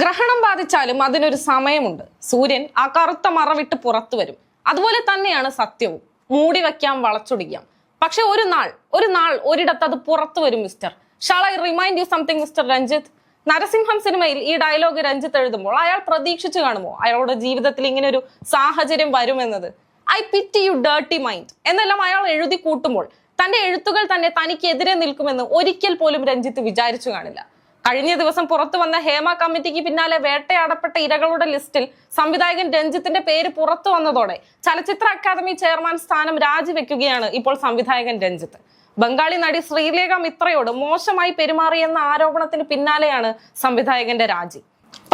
ഗ്രഹണം ബാധിച്ചാലും അതിനൊരു സമയമുണ്ട്. സൂര്യൻ ആ കറുത്ത മറവിട്ട് പുറത്തു വരും. അതുപോലെ തന്നെയാണ് സത്യവും. മൂടി വയ്ക്കാം വളച്ചൊടിക്കാം. പക്ഷെ ഒരു നാൾ ഒരു നാൾ ഒരിടത്ത് അത് പുറത്തു വരും mister shall I remind you something mister Ranjith Narasimham സിനിമയിൽ ഈ ഡയലോഗ് രഞ്ജിത്ത് എഴുതുമ്പോൾ അയാൾ പ്രതീക്ഷിച്ചു കാണുമോ? അയാളുടെ ജീവിതത്തിൽ ഇങ്ങനെ ഒരു സാഹചര്യം വരുമെന്നത്? I pity you dirty mind എന്നെല്ലാം അയാൾ എഴുതി കൂട്ടുമ്പോൾ തന്റെ എഴുത്തുകൾ തന്നെ തനിക്കെതിരെ നിൽക്കുമെന്ന് ഒരിക്കൽ പോലും രഞ്ജിത്ത് വിചാരിച്ചു കാണില്ല. കഴിഞ്ഞ ദിവസം പുറത്തു വന്ന ഹേമ കമ്മിറ്റിക്ക് പിന്നാലെ വേട്ടയാടപ്പെട്ട ഇരകളുടെ ലിസ്റ്റിൽ സംവിധായകൻ രഞ്ജിത്തിന്റെ പേര് പുറത്തു വന്നതോടെ ചലച്ചിത്ര അക്കാദമി ചെയർമാൻ സ്ഥാനം രാജിവെക്കുകയാണ് ഇപ്പോൾ സംവിധായകൻ രഞ്ജിത്ത്. ബംഗാളി നടി ശ്രീലേഖ മിത്രയോട് മോശമായി പെരുമാറിയെന്ന ആരോപണത്തിന് പിന്നാലെയാണ് സംവിധായകന്റെ രാജി.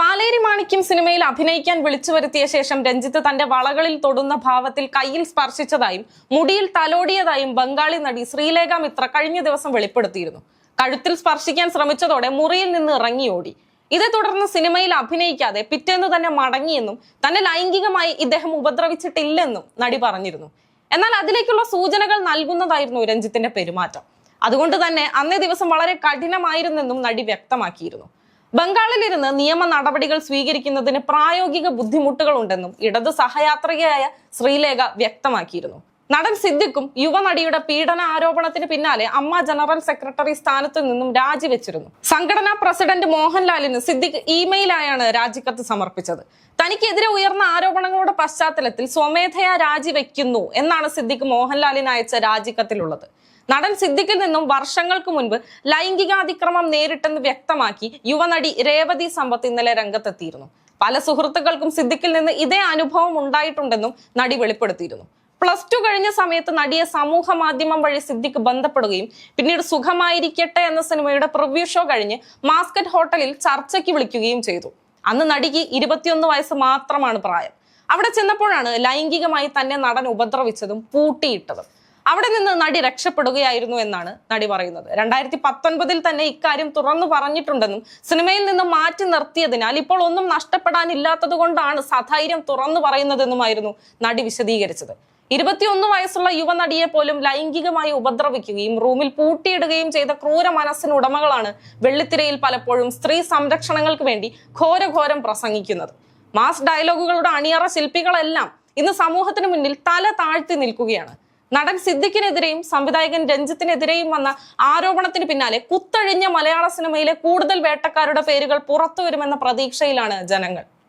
പാലേരി മാണിക്യം സിനിമയിൽ അഭിനയിക്കാൻ വിളിച്ചു വരുത്തിയ ശേഷം രഞ്ജിത്ത് തന്റെ വളകളിൽ തൊടുന്ന ഭാവത്തിൽ കയ്യിൽ സ്പർശിച്ചതായും മുടിയിൽ തലോടിയതായും ബംഗാളി നടി ശ്രീലേഖ മിത്ര കഴിഞ്ഞ ദിവസം വെളിപ്പെടുത്തിയിരുന്നു. കഴുത്തിൽ സ്പർശിക്കാൻ ശ്രമിച്ചതോടെ മുറിയിൽ നിന്ന് ഇറങ്ങിയോടി. ഇതേ തുടർന്ന് സിനിമയിൽ അഭിനയിക്കാതെ പിറ്റേന്ന് തന്നെ മടങ്ങിയെന്നും തന്നെ ലൈംഗികമായി ഇദ്ദേഹം ഉപദ്രവിച്ചിട്ടില്ലെന്നും നടി പറഞ്ഞിരുന്നു. എന്നാൽ അതിലേക്കുള്ള സൂചനകൾ നൽകുന്നതായിരുന്നു രഞ്ജിത്തിന്റെ പെരുമാറ്റം. അതുകൊണ്ട് തന്നെ അന്നേ ദിവസം വളരെ കഠിനമായിരുന്നെന്നും നടി വ്യക്തമാക്കിയിരുന്നു. ബംഗാളിലിരുന്ന് നിയമ നടപടികൾ സ്വീകരിക്കുന്നതിന് പ്രായോഗിക ബുദ്ധിമുട്ടുകൾ ഉണ്ടെന്നും ഇടതു സഹയാത്രികയായ ശ്രീലേഖ വ്യക്തമാക്കിയിരുന്നു. നടൻ സിദ്ദിഖും യുവനടിയുടെ പീഡന ആരോപണത്തിന് പിന്നാലെ അമ്മ ജനറൽ സെക്രട്ടറി സ്ഥാനത്തു നിന്നും രാജിവെച്ചിരുന്നു. സംഘടനാ പ്രസിഡന്റ് മോഹൻലാലിന് സിദ്ദിഖ് ഇമെയിലായാണ് രാജിക്കത്ത് സമർപ്പിച്ചത്. തനിക്കെതിരെ ഉയർന്ന ആരോപണങ്ങളുടെ പശ്ചാത്തലത്തിൽ സ്വമേധയാ രാജിവെക്കുന്നു എന്നാണ് സിദ്ദിഖ് മോഹൻലാലിന് അയച്ച രാജിക്കത്തിലുള്ളത്. നടൻ സിദ്ദിഖിൽ നിന്നും വർഷങ്ങൾക്ക് മുൻപ് ലൈംഗികാതിക്രമം നേരിട്ടെന്ന് വ്യക്തമാക്കി യുവനടി രേവതി സമ്പത്ത് ഇന്നലെ രംഗത്തെത്തിയിരുന്നു. പല സുഹൃത്തുക്കൾക്കും സിദ്ദിഖിൽ നിന്ന് ഇതേ അനുഭവം ഉണ്ടായിട്ടുണ്ടെന്നും നടി വെളിപ്പെടുത്തിയിരുന്നു. പ്ലസ് ടു കഴിഞ്ഞ സമയത്ത് നടിയെ സമൂഹ മാധ്യമം വഴി സിദ്ധിക്ക് ബന്ധപ്പെടുകയും പിന്നീട് സുഖമായിരിക്കട്ടെ എന്ന സിനിമയുടെ പ്രിവ്യൂ ഷോ കഴിഞ്ഞ് മാസ്കറ്റ് ഹോട്ടലിൽ ചർച്ചയ്ക്ക് വിളിക്കുകയും ചെയ്തു. അന്ന് നടിക്ക് ഇരുപത്തിയൊന്ന് വയസ്സ് മാത്രമാണ് പ്രായം. അവിടെ ചെന്നപ്പോഴാണ് ലൈംഗികമായി തന്നെ നടൻ ഉപദ്രവിച്ചതും പൂട്ടിയിട്ടതും. അവിടെ നിന്ന് നടി രക്ഷപ്പെടുകയായിരുന്നു എന്നാണ് നടി പറയുന്നത്. രണ്ടായിരത്തി പത്തൊൻപതിൽ തന്നെ ഇക്കാര്യം തുറന്നു പറഞ്ഞിട്ടുണ്ടെന്നും സിനിമയിൽ നിന്ന് മാറ്റി നിർത്തിയതിനാൽ ഇപ്പോൾ ഒന്നും നഷ്ടപ്പെടാനില്ലാത്തത് കൊണ്ടാണ് സധൈര്യം തുറന്നു പറയുന്നതെന്നുമായിരുന്നു നടി വിശദീകരിച്ചത്. ഇരുപത്തിയൊന്ന് വയസ്സുള്ള യുവനടിയെ പോലും ലൈംഗികമായി ഉപദ്രവിക്കുകയും റൂമിൽ പൂട്ടിയിടുകയും ചെയ്ത ക്രൂര മനസ്സിനുടമകളാണ് വെള്ളിത്തിരയിൽ പലപ്പോഴും സ്ത്രീ സംരക്ഷണങ്ങൾക്ക് വേണ്ടി ഘോരഘോരം പ്രസംഗിക്കുന്നത്. മാസ് ഡയലോഗുകളുടെ അണിയറ ശില്പികളെല്ലാം ഇന്ന് സമൂഹത്തിന് മുന്നിൽ തല താഴ്ത്തി നിൽക്കുകയാണ്. നടൻ സിദ്ദിഖിനെതിരെയും സംവിധായകൻ രഞ്ജിത്തിനെതിരെയും വന്ന ആരോപണത്തിന് പിന്നാലെ കുത്തഴിഞ്ഞ മലയാള സിനിമയിലെ കൂടുതൽ വേട്ടക്കാരുടെ പേരുകൾ പുറത്തു വരുമെന്ന പ്രതീക്ഷയിലാണ് ജനങ്ങൾ.